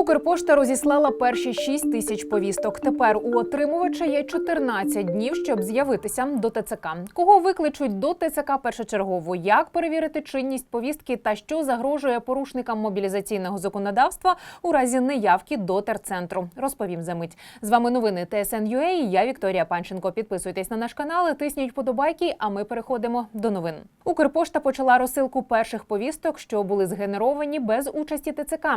Укрпошта розіслала перші 6 тисяч повісток. Тепер у отримувача є 14 днів, щоб з'явитися до ТЦК. Кого викличуть до ТЦК першочергово? Як перевірити чинність повістки та що загрожує порушникам мобілізаційного законодавства у разі неявки до терцентру? Розповім за мить. З вами новини ТСН.UA. Я Вікторія Панченко. Підписуйтесь на наш канал, і тисніть вподобайки. А ми переходимо до новин. Укрпошта почала розсилку перших повісток, що були згенеровані без участі ТЦК.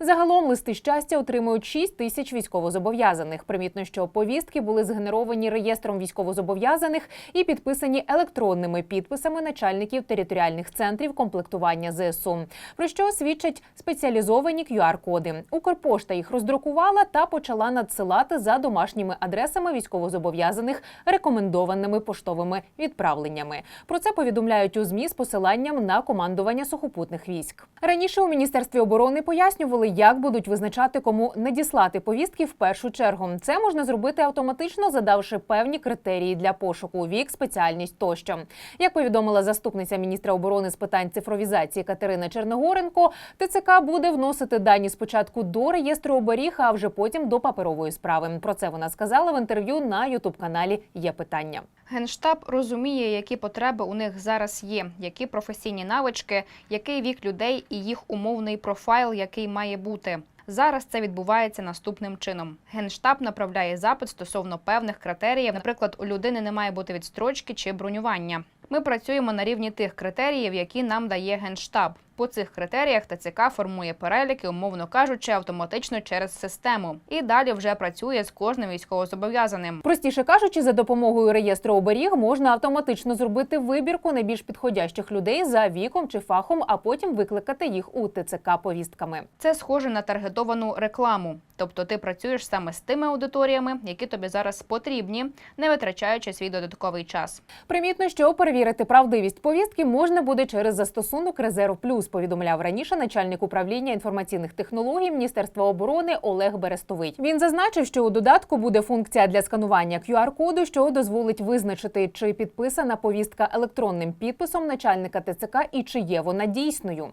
Загалом листи щастя отримують 6 тисяч військовозобов'язаних. Примітно, що повістки були згенеровані реєстром військовозобов'язаних і підписані електронними підписами начальників територіальних центрів комплектування ЗСУ. Про що свідчать спеціалізовані QR-коди. Укрпошта їх роздрукувала та почала надсилати за домашніми адресами військовозобов'язаних рекомендованими поштовими відправленнями. Про це повідомляють у змі з посиланням на командування сухопутних військ. Раніше у міністерстві оборони пояснювали, як будуть визначати, кому надіслати повістки в першу чергу. Це можна зробити автоматично, задавши певні критерії для пошуку вік, спеціальність тощо. Як повідомила заступниця міністра оборони з питань цифровізації Катерина Черногоренко, ТЦК буде вносити дані спочатку до реєстру оберіг, а вже потім до паперової справи. Про це вона сказала в інтерв'ю на ютуб каналі. Є питання. Генштаб розуміє, які потреби у них зараз є, які професійні навички, який вік людей і їх умовний профайл, який має бути. Зараз це відбувається наступним чином. Генштаб направляє запит стосовно певних критеріїв. Наприклад, у людини не має бути відстрочки чи бронювання. Ми працюємо на рівні тих критеріїв, які нам дає генштаб. По цих критеріях ТЦК формує переліки, умовно кажучи, автоматично через систему, і далі вже працює з кожним військовозобов'язаним. Простіше кажучи, за допомогою реєстру оберіг можна автоматично зробити вибірку найбільш підходящих людей за віком чи фахом, а потім викликати їх у ТЦК повістками. Це схоже на таргетовану рекламу. Тобто ти працюєш саме з тими аудиторіями, які тобі зараз потрібні, не витрачаючи свій додатковий час. Примітно, що перевірити правдивість повістки можна буде через застосунок Резерв Плюс. Повідомляв раніше начальник управління інформаційних технологій Міністерства оборони Олег Берестовий. Він зазначив, що у додатку буде функція для сканування QR-коду, що дозволить визначити, чи підписана повістка електронним підписом начальника ТЦК і чи є вона дійсною.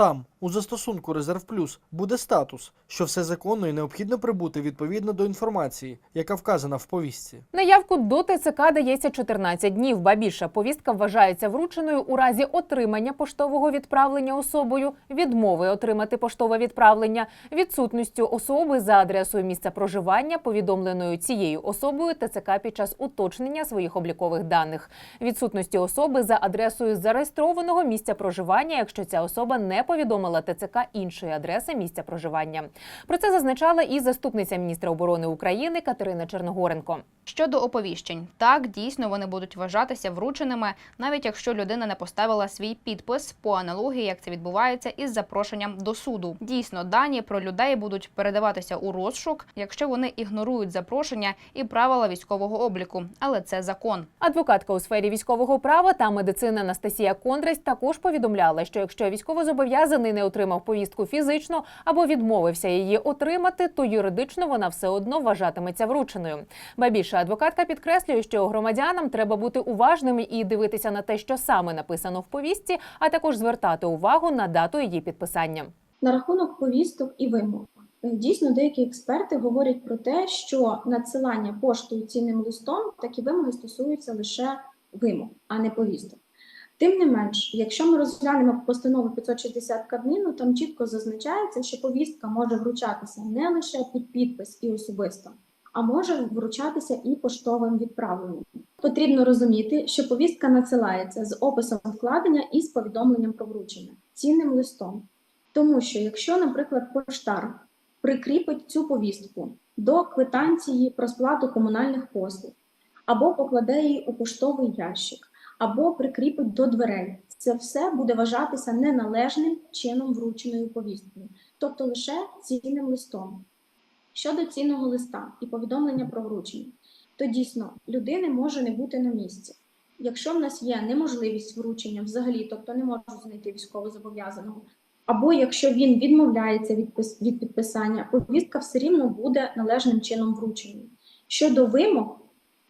Там, у застосунку Резерв Плюс, буде статус, що все законно і необхідно прибути відповідно до інформації, яка вказана в повістці. Наявку до ТЦК дається 14 днів, ба більше повістка вважається врученою у разі отримання поштового відправлення особою, відмови отримати поштове відправлення, відсутністю особи за адресою місця проживання, повідомленою цією особою ТЦК під час уточнення своїх облікових даних, відсутності особи за адресою зареєстрованого місця проживання, якщо ця особа не повідомила ТЦК іншої адреси місця проживання. Про це зазначала і заступниця міністра оборони України Катерина Черногоренко. Щодо оповіщень, так дійсно вони будуть вважатися врученими, навіть якщо людина не поставила свій підпис по аналогії, як це відбувається із запрошенням до суду. Дійсно, дані про людей будуть передаватися у розшук, якщо вони ігнорують запрошення і правила військового обліку, але це закон. Адвокатка у сфері військового права та медицини Анастасія Кондрась також повідомляла, що якщо військовозобов'язаний не отримав повістку фізично або відмовився її отримати, то юридично вона все одно вважатиметься врученою. Ба більше адвокатка підкреслює, що громадянам треба бути уважними і дивитися на те, що саме написано в повістці, а також звертати увагу на дату її підписання. На рахунок повісток і вимог. Дійсно, деякі експерти говорять про те, що надсилання поштою цінним листом такі вимоги стосуються лише вимог, а не повісток. Тим не менш, якщо ми розглянемо постанову 560 Кабміну, там чітко зазначається, що повістка може вручатися не лише під підпис і особисто, а може вручатися і поштовим відправленням. Потрібно розуміти, що повістка надсилається з описом вкладення і з повідомленням про вручення цінним листом. Тому що, якщо, наприклад, поштар прикріпить цю повістку до квитанції про сплату комунальних послуг, або покладе її у поштовий ящик, або прикріпить до дверей, це все буде вважатися неналежним чином врученою повісткою, тобто лише цінним листом. Щодо цінного листа і повідомлення про вручення, то дійсно людини може не бути на місці. Якщо в нас є неможливість вручення взагалі, тобто не можу знайти військовозобов'язаного, або якщо він відмовляється від підписання, повістка все рівно буде належним чином врученою. Щодо вимог,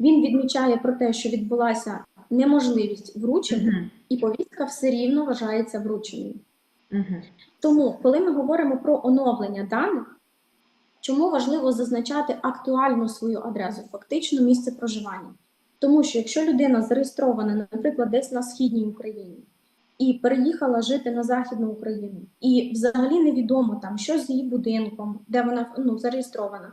Він відмічає про те, що відбулася неможливість вручення, Мгм. і повістка все рівно вважається врученою. Мгм. Тому, коли ми говоримо про оновлення даних, чому важливо зазначати актуальну свою адресу, фактично місце проживання? Тому що якщо людина зареєстрована, наприклад, десь на східній Україні і переїхала жити на західну Україну, і взагалі невідомо там, що з її будинком, де вона ну, зареєстрована,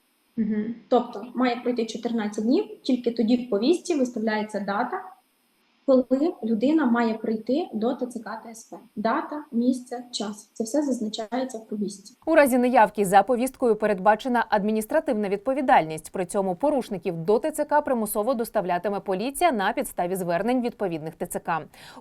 Мгм. Тобто має пройти 14 днів, тільки тоді в повістці виставляється дата, коли людина має прийти до ТЦК ТСП. Дата, місце, час. Це все зазначається в повістці. У разі неявки за повісткою передбачена адміністративна відповідальність. При цьому порушників до ТЦК примусово доставлятиме поліція на підставі звернень відповідних ТЦК.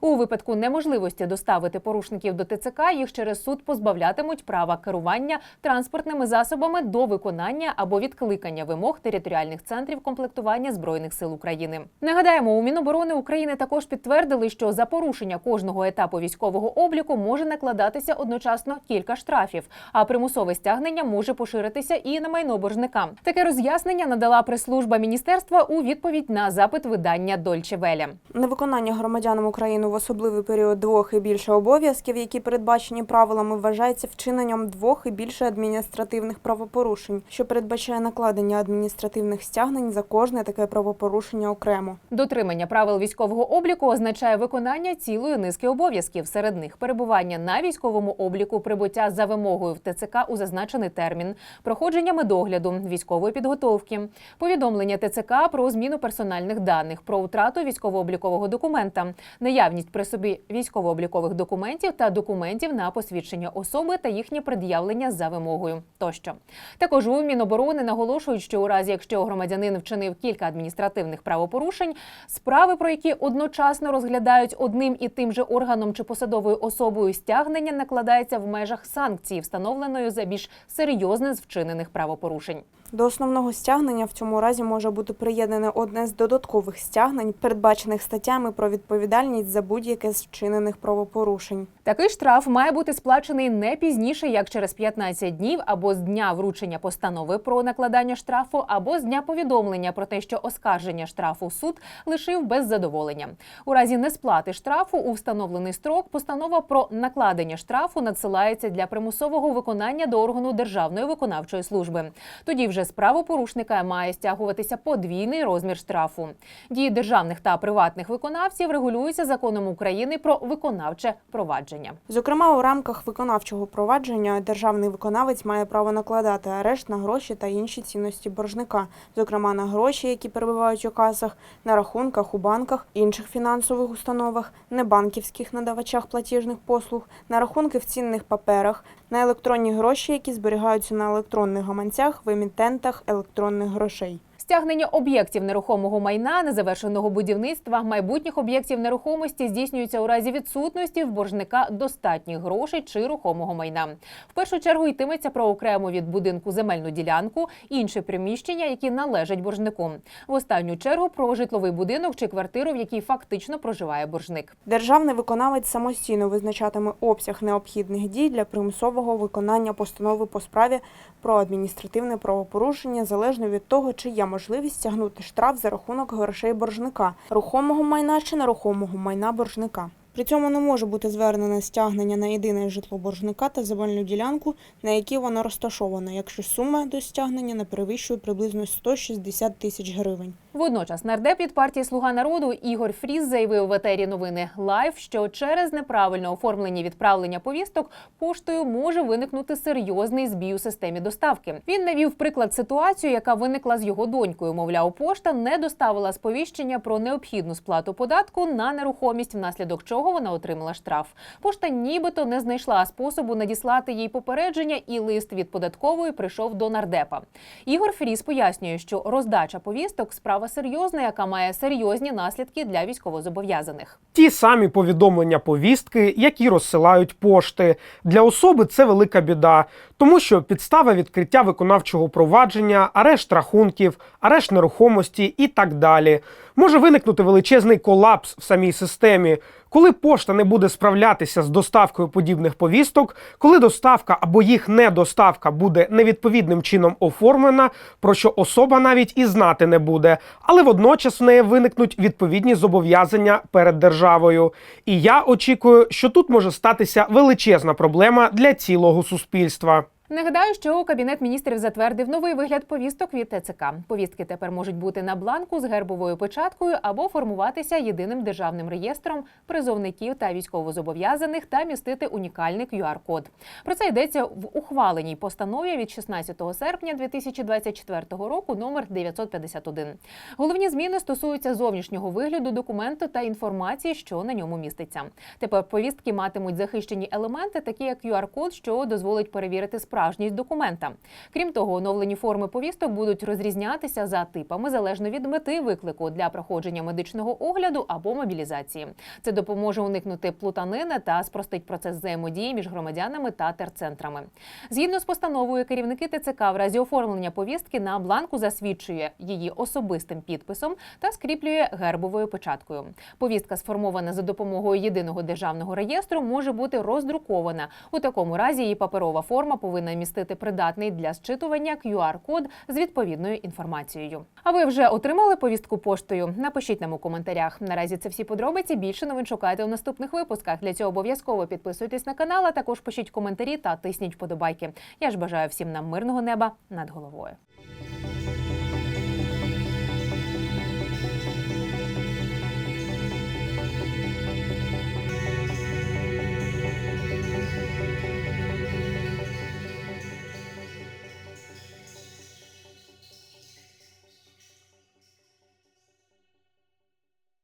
У випадку неможливості доставити порушників до ТЦК їх через суд позбавлятимуть права керування транспортними засобами до виконання або відкликання вимог територіальних центрів комплектування збройних сил України. Нагадаємо, у Міноборони України також підтвердили, що за порушення кожного етапу військового обліку може накладатися одночасно кілька штрафів, а примусове стягнення може поширитися і на майно боржника. Таке роз'яснення надала прес-служба міністерства у відповідь на запит видання Дольче Веле. Невиконання громадянам України в особливий період двох і більше обов'язків, які передбачені правилами, вважається вчиненням двох і більше адміністративних правопорушень, що передбачає накладення адміністративних стягнень за кожне таке правопорушення окремо. Дотримання правил військового обліку означає виконання цілої низки обов'язків. Серед них перебування на військовому обліку, прибуття за вимогою в ТЦК у зазначений термін, проходження медогляду, військової підготовки, повідомлення ТЦК про зміну персональних даних, про втрату військово-облікового документа, наявність при собі військово-облікових документів та документів на посвідчення особи та їхнє пред'явлення за вимогою. Тощо також у Міноборони наголошують, що у разі, якщо громадянин вчинив кілька адміністративних правопорушень, справи, про які одночасно розглядають одним і тим же органом чи посадовою особою, стягнення накладається в межах санкції, встановленої за більш серйозне з вчинених правопорушень. До основного стягнення в цьому разі може бути приєднане одне з додаткових стягнень, передбачених статтями про відповідальність за будь-яке з вчинених правопорушень. Такий штраф має бути сплачений не пізніше, як через 15 днів, або з дня вручення постанови про накладання штрафу, або з дня повідомлення про те, що оскарження штрафу суд лишив без задоволення. У разі несплати штрафу у встановлений строк постанова про накладення штрафу надсилається для примусового виконання до органу Державної виконавчої служби. Тоді вже з правопорушника має стягуватися подвійний розмір штрафу. Дії державних та приватних виконавців регулюються законом України про виконавче провадження. Зокрема, у рамках виконавчого провадження державний виконавець має право накладати арешт на гроші та інші цінності боржника, зокрема на гроші, які перебувають у касах, на рахунках у банках, інших фінансових установах, небанківських надавачах платіжних послуг, на рахунки в цінних паперах, на електронні гроші, які зберігаються на електронних гаманцях в емітентах електронних грошей. Стягнення об'єктів нерухомого майна, незавершеного будівництва, майбутніх об'єктів нерухомості здійснюється у разі відсутності в боржника достатніх грошей чи рухомого майна. В першу чергу йтиметься про окремо від будинку земельну ділянку, інші приміщення, які належать боржнику. В останню чергу про житловий будинок чи квартиру, в якій фактично проживає боржник. Державний виконавець самостійно визначатиме обсяг необхідних дій для примусового виконання постанови по справі про адміністративне правопорушення залежно від того, чи є можливість стягнути штраф за рахунок грошей боржника, рухомого майна чи нерухомого майна боржника. При цьому не може бути звернене стягнення на єдине житло боржника та земельну ділянку, на якій воно розташоване, якщо сума до стягнення не перевищує приблизно 160 тисяч гривень. Водночас нардеп від партії Слуга народу Ігор Фріз заявив в етері новини Лайф, що через неправильне оформлення відправлення повісток поштою може виникнути серйозний збій у системі доставки. Він навів приклад ситуацію, яка виникла з його донькою. Мовляв, пошта не доставила сповіщення про необхідну сплату податку на нерухомість, внаслідок чого вона отримала штраф. Пошта нібито не знайшла способу надіслати їй попередження, і лист від податкової прийшов до нардепа. Ігор Фріз пояснює, що роздача повісток справа серйозна, яка має серйозні наслідки для військовозобов'язаних. Ті самі повідомлення повістки, які розсилають пошти. Для особи це велика біда, тому що підстава відкриття виконавчого провадження, арешт рахунків, арешт нерухомості і так далі. Може виникнути величезний колапс в самій системі. Коли пошта не буде справлятися з доставкою подібних повісток, коли доставка або їх недоставка буде невідповідним чином оформлена, про що особа навіть і знати не буде, але водночас в неї виникнуть відповідні зобов'язання перед державою. І я очікую, що тут може статися величезна проблема для цілого суспільства. Нагадаю, що кабінет міністрів затвердив новий вигляд повісток від ТЦК. Повістки тепер можуть бути на бланку з гербовою печаткою або формуватися єдиним державним реєстром призовників та військовозобов'язаних та містити унікальний QR-код. Про це йдеться в ухваленій постанові від 16 серпня 2024 року, номер 951. Головні зміни стосуються зовнішнього вигляду документу та інформації, що на ньому міститься. Тепер повістки матимуть захищені елементи, такі як QR-код, що дозволить перевірити справжність документа. Крім того, оновлені форми повісток будуть розрізнятися за типами залежно від мети виклику для проходження медичного огляду або мобілізації. Це допоможе уникнути плутанини та спростить процес взаємодії між громадянами та терцентрами. Згідно з постановою, керівники ТЦК в разі оформлення повістки на бланку засвідчує її особистим підписом та скріплює гербовою печаткою. Повістка, сформована за допомогою єдиного державного реєстру, може бути роздрукована. У такому разі її паперова форма повинна містити придатний для зчитування QR-код з відповідною інформацією. А ви вже отримали повістку поштою? Напишіть нам у коментарях. Наразі це всі подробиці. Більше новин шукайте у наступних випусках. Для цього обов'язково підписуйтесь на канал, а також пишіть коментарі та тисніть вподобайки. Я ж бажаю всім нам мирного неба над головою.